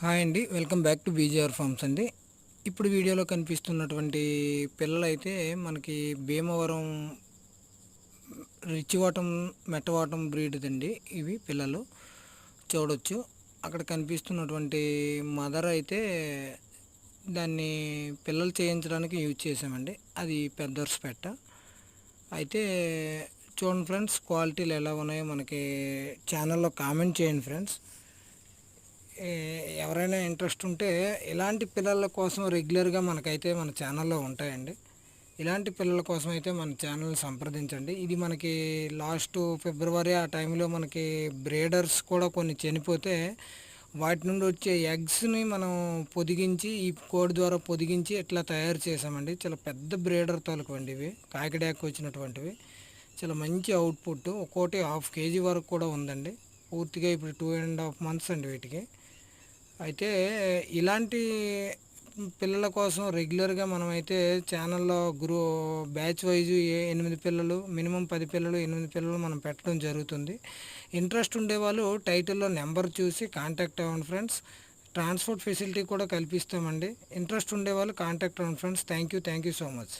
Hi అండి. Welcome back to BJR farms అండి. ఇప్పుడు వీడియోలో కనిపిస్తున్నటువంటి పిల్లలైతే మనకి భీమవరం రిచ్చివాటం మెట్టవాటం బ్రీడ్ అండి ఇవి పిల్లలు చూడొచ్చు. అక్కడ కనిపిస్తున్నటువంటి మదర్ అయితే దాన్ని పిల్లలు చేయించడానికి యూజ్ చేసామండి అది పెద్దర్స్ పెట్ట. అయితే చూడండి ఫ్రెండ్స్ క్వాలిటీలు ఎలా ఉన్నాయో మనకి ఛానల్లో కామెంట్ చేయండి ఫ్రెండ్స్. ఎవరైనా ఇంట్రెస్ట్ ఉంటే ఇలాంటి పిల్లల కోసం రెగ్యులర్గా మనకైతే మన ఛానల్లో ఉంటాయండి. ఇలాంటి పిల్లల కోసం అయితే మన ఛానల్ సంప్రదించండి. ఇది మనకి లాస్ట్ ఫిబ్రవరి ఆ టైంలో మనకి బ్రేడర్స్ కూడా కొన్ని చనిపోతే వాటి నుండి వచ్చే ఎగ్స్ని మనం పొదిగించి ఈ కోడి ద్వారా పొదిగించి ఇట్లా తయారు చేసామండి చాలా పెద్ద బ్రేడర్ అండి ఇవి. కాకిడాక్ వచ్చినటువంటివి. చాలా మంచి అవుట్పుట్. ఒక్కోటి హాఫ్ కేజీ వరకు కూడా ఉందండి. పూర్తిగా ఇప్పుడు టూ అండ్ హాఫ్ మంత్స్ అండి వీటికి. అయితే ఇలాంటి పిల్లల కోసం రెగ్యులర్గా మనమైతే ఛానల్లో గ్రూ బ్యాచ్ వైజ్ ఎనిమిది పిల్లలు మినిమం పది పిల్లలు ఎనిమిది పిల్లలు మనం పెట్టడం జరుగుతుంది. ఇంట్రెస్ట్ ఉండేవాళ్ళు టైటిల్లో నెంబర్ చూసి కాంటాక్ట్ అవ్వండి ఫ్రెండ్స్. ట్రాన్స్పోర్ట్ ఫెసిలిటీ కూడా కల్పిస్తామండి. ఇంట్రెస్ట్ ఉండేవాళ్ళు కాంటాక్ట్ అవ్వండి friends. Thank you thank you so much.